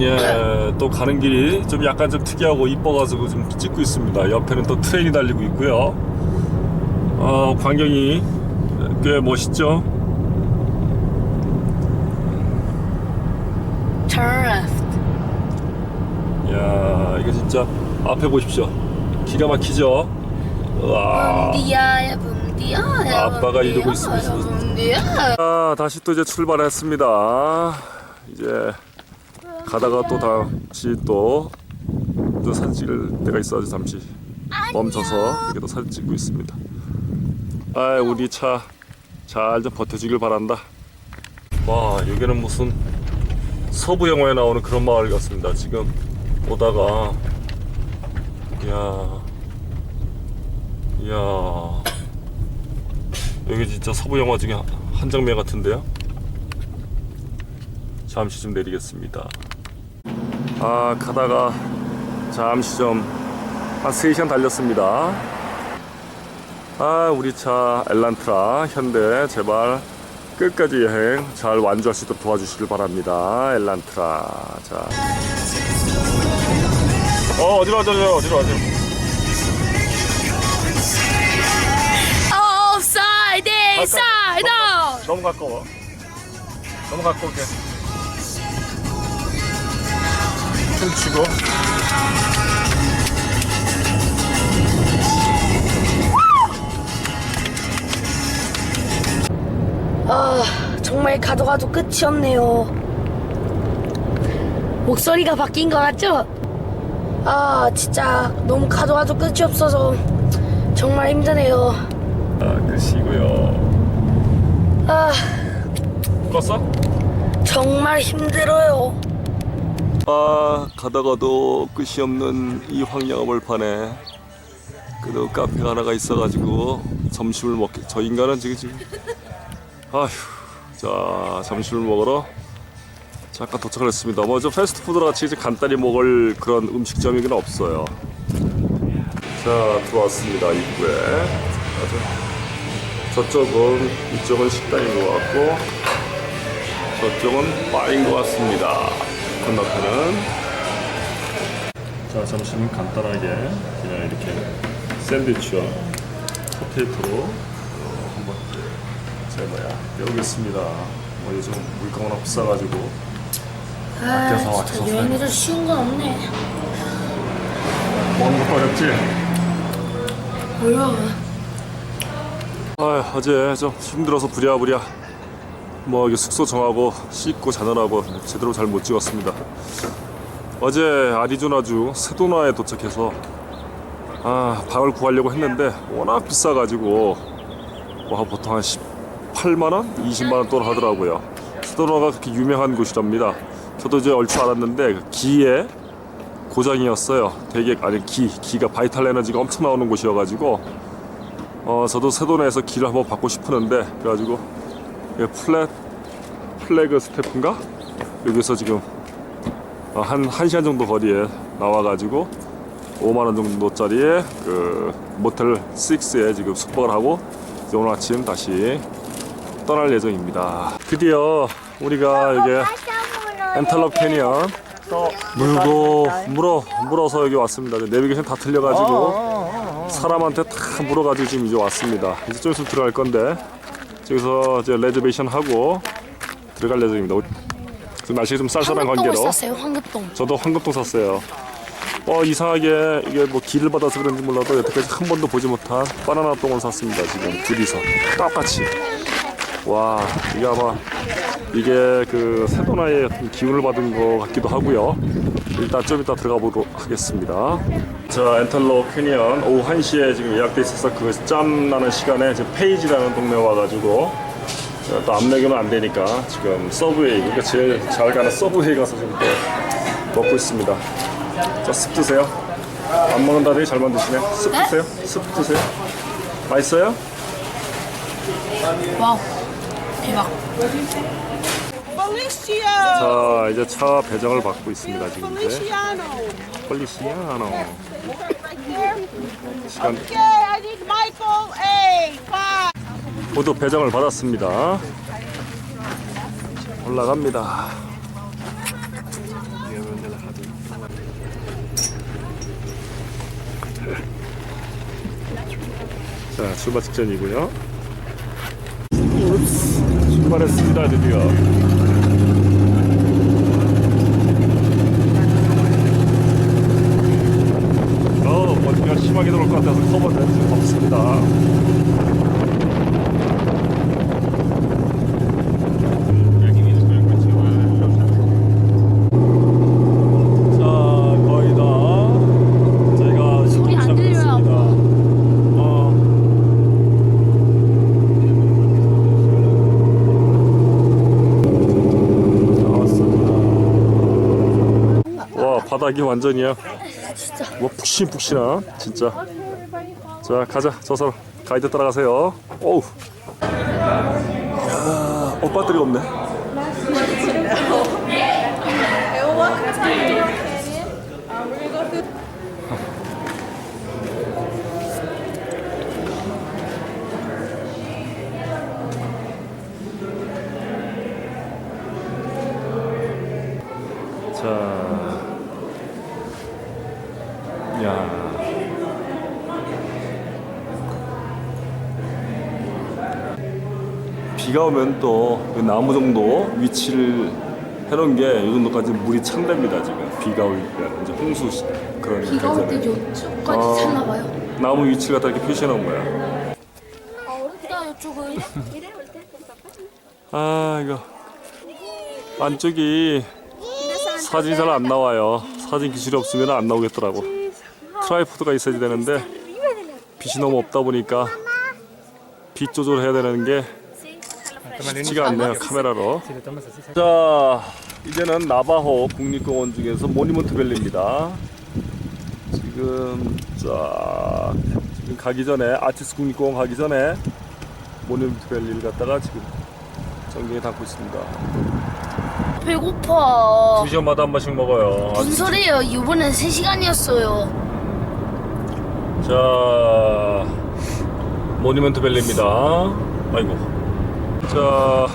예, 또 가는 길이 좀 약간 좀 특이하고 이뻐가지고 좀 찍고 있습니다. 옆에는 또 트레인이 달리고 있고요. 어, 광경이 꽤 멋있죠? Turn left. 야, 이거 진짜 앞에 보십시오. 기가 막히죠? 와. 아빠가 이러고 있습니다. 아, 다시 또 이제 출발했습니다. 이제 가다가 또 다시 또, 또 사진 찍을 때가 있어서 잠시 멈춰서 이렇게 또 사진 찍고 있습니다. 아, 우리 차 잘 좀 버텨주길 바란다. 와, 여기는 무슨 서부 영화에 나오는 그런 마을 같습니다. 지금 오다가, 이야, 이야. 여기 진짜 서부 영화 중에 한 장면 같은데요. 잠시 좀 내리겠습니다. 아 가다가 잠시 좀 한 3시간 달렸습니다. 아 우리 차 엘란트라 현대 제발 끝까지 여행 잘 완주할 수 있도록 도와주시길 바랍니다. 엘란트라 자. 어 어디로 가죠 어디로 가죠? Offside, inside out. 너무 가까워. 너무 가까울 춤추고. 아, 정말 가도 가도 끝이 없네요. 목소리가 바뀐 것 같죠? 아, 진짜 너무 가도 가도 끝이 없어서 정말 힘드네요. 아, 끝이고요. 아, 껐어? 정말 힘들어요. 아, 가다가도 끝이 없는 이 황량한 벌판에 그래도 카페가 하나가 있어가지고 점심을 먹게. 저 인간은 지금 지금. 아휴, 자 점심을 먹으러 잠깐 도착을 했습니다. 뭐좀 패스트푸드 같이 이제 간단히 먹을 그런 음식점이긴 없어요. 자 들어왔습니다 입구에. 자, 저쪽은 이쪽은 식당인 것 같고 저쪽은 바인 것 같습니다. 건너편은 자 점심은 간단하게 그냥 이렇게 샌드위치와 포테이토로 어, 한번 제 뭐야 배우겠습니다. 뭐 요즘 물가 워낙 비싸가지고 아껴서 아, 아껴서 진짜 여행이 좀 쉬운 건 없네. 먹는 것도 어렵지. 어려워. 아 어제 좀 힘들어서 부랴부랴 뭐 숙소 정하고 씻고 자느라고 제대로 잘 못 찍었습니다. 어제 아리조나주 세도나에 도착해서 아 방을 구하려고 했는데 워낙 비싸가지고 뭐 한- 보통 한 18만 원, 20만 원 돈 하더라고요. 세도나가 그렇게 유명한 곳이랍니다. 저도 이제 얼추 알았는데 그 기에 고장이었어요. 되게 아니 기 기가 바이탈 에너지가 엄청 나오는 곳이어가지고 어 저도 세도나에서 길을 한번 받고 싶었는데 그래가지고 플랫 플래그 스태프인가? 여기서 지금 어, 한 1시간 정도 거리에 나와가지고 5만원 정도짜리의 그 모텔 6에 지금 숙박을 하고 오늘 아침 다시 떠날 예정입니다. 드디어 우리가 여기 엔탈럽 캐니언 물고 물어 물어서 여기 왔습니다. 내비게이션 다 틀려가지고 사람한테 다 물어가지고 지금 이제 왔습니다. 이제 좀 있으면 들어갈 건데 저기서 이제 레저베이션 하고 들어갈 예정입니다 지금 날씨가 좀 쌀쌀한 관계로 쌌어요, 황급동. 저도 황금통 샀어요. 어 이상하게 이게 뭐 길을 받아서 그런지 몰라도 여태까지 한 번도 보지 못한 바나나 똥을 샀습니다. 지금 둘이서 똑같이. 와 이게 아마 이게 그 세도나의 어떤 기운을 받은 것 같기도 하고요. 일단 좀 이따 들어가 보도록 하겠습니다. 자 엔털로 캐니언 오후 1시에 지금 예약돼 있어서 그짬 나는 시간에 지금 페이지라는 동네 와가지고 자, 또 앞내기면 안 되니까 지금 서브웨이 그러니까 제일 잘 가는 서브웨이 가서 지금 또 먹고 있습니다. 자, 습 드세요. 안 먹는다더니 잘 만 드시네. 습 네? 드세요. 습 드세요. 맛있어요? 와우. 대박. 자 이제 차 배정을 받고 있습니다 지금 이제. 폴리시아노 시간 모두 배정을 받았습니다. 올라갑니다. 자 출발 직전이고요. 출발했습니다 드디어. 바닥이 완전이야. 뭐 푹신푹신한 진짜. 자 가자 저 사람 가이드 따라가세요. 오우. 야, 어 배터리가 없네. 야. 비가 오면 또 그 나무 정도 위치를 해놓은 게 이 정도까지 물이 찬답니다 지금 비가 올 때 이제 홍수 시- 그런 비가 올때 계절에. 요쪽까지 어. 찼나 봐요. 나무 위치를 갖다 이렇게 표시해 놓은 거야. 아, 어렵다, 이쪽은. 아 이거 안쪽이 사진이 잘 안 나와요. 사진 기술이 없으면 안 나오겠더라고. 트라이포드가 있어야 되는데 빛이 너무 없다 보니까 빛 조절해야 되는 게 쉽지가 않네요 카메라로. 자 이제는 나바호 국립공원 중에서 모니먼트 밸리입니다. 지금 쫙 지금 가기 전에 아티스 국립공원 가기 전에 모니먼트 밸리를 갖다가 지금 전경에 담고 있습니다. 배고파. 두 시간마다 한 번씩 먹어요. 무슨 소리예요? 이번엔 3시간이었어요. 자, 모니먼트 밸리입니다. 아이고. 자,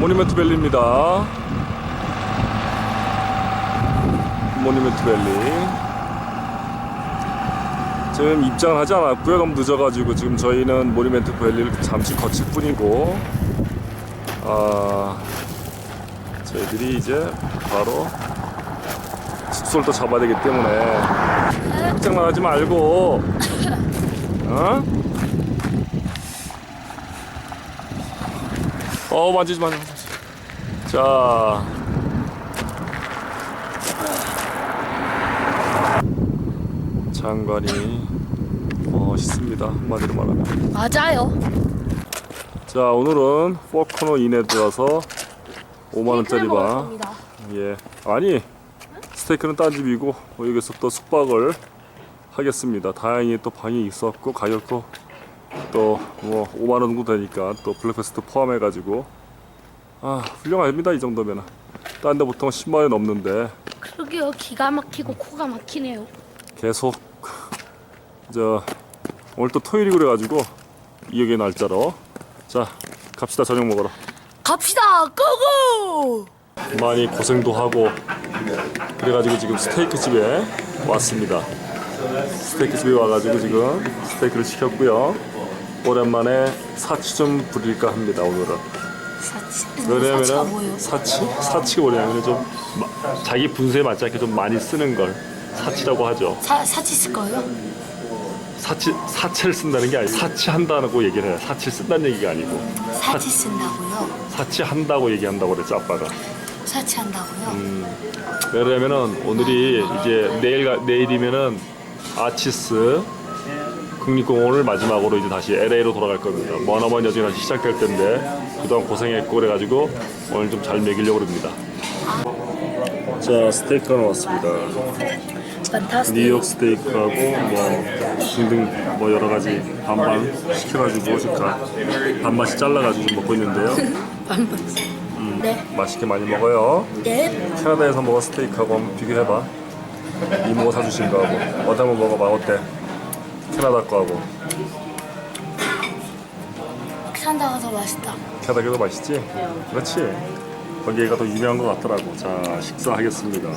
모니먼트 밸리입니다. 모니먼트 밸리. 지금 입장을 하지 않았고요. 너무 늦어가지고 지금 저희는 모니먼트 밸리를 잠시 거칠 뿐이고, 아, 저희들이 이제 바로 숙소를 또 잡아야 되기 때문에 장난하지 말고 어? 어 만지지 마 자. 장관이 멋있습니다 한마디로 말하면 맞아요. 자 오늘은 포코너 이내 들어서 5만 원짜리 방 먹었습니다. 예. 아니 스테이크는 딴 집이고 뭐 여기서 또 숙박을 하겠습니다. 다행히 또 방이 있었고 가격도 또 뭐 5만 원 정도 되니까 또 블랙패스트 포함해 가지고 아 훌륭합니다 이 정도면은 딴 데 보통 10만 원 넘는데 그러게요. 기가 막히고 코가 막히네요. 계속 저 오늘 또 토요일이 그래가지고 이역의 날짜로 자 갑시다 저녁 먹으러 갑시다. 고고! 많이 고생도 하고 그래가지고 지금 스테이크 집에 왔습니다. 스테이크 집에 와가지고 지금 스테이크를 시켰고요. 오랜만에 사치 좀 부릴까 합니다 오늘은. 사치. 사치가 왜냐면은 뭐예요? 사치 사치가 뭐냐면 좀 마- 자기 분수에 맞지 않게 좀 많이 쓰는 걸 사치라고 하죠. 사, 사치 쓸 거예요? 사치 사치를 쓴다는 게 아니고 사치한다고 얘기를 해요. 사치 쓴다는 얘기가 아니고 사치 쓴다고요? 사치한다고 얘기한다고 그랬죠 아빠가. 사치한다고요? 왜냐면은 오늘이 이제 내일 가- 내일이면은 아치스 국립공원을 마지막으로 이제 다시 LA로 돌아갈 겁니다. 머나먼 여정이 다시 시작될 텐데 그동안 고생했고 그래가지고 오늘 좀 잘 먹이려고 합니다. 자 스테이크가 나왔습니다. 뉴욕 스테이크하고 뭐 등등 뭐 여러 가지 반반 시켜가지고 지금 다 반반씩 잘라가지고 먹고 있는데요. 네. 맛있게 많이 먹어요. 네. 캐나다에서 먹은 스테이크하고 한번 비교해봐. 이모가 사주신 거하고 어디 한번 먹어봐 어때? 캐나다 거하고 산다가 더 맛있다. 캐나다 게더 맛있지? 그렇지. 거기가 더 유명한 것 같더라고. 자 식사하겠습니다.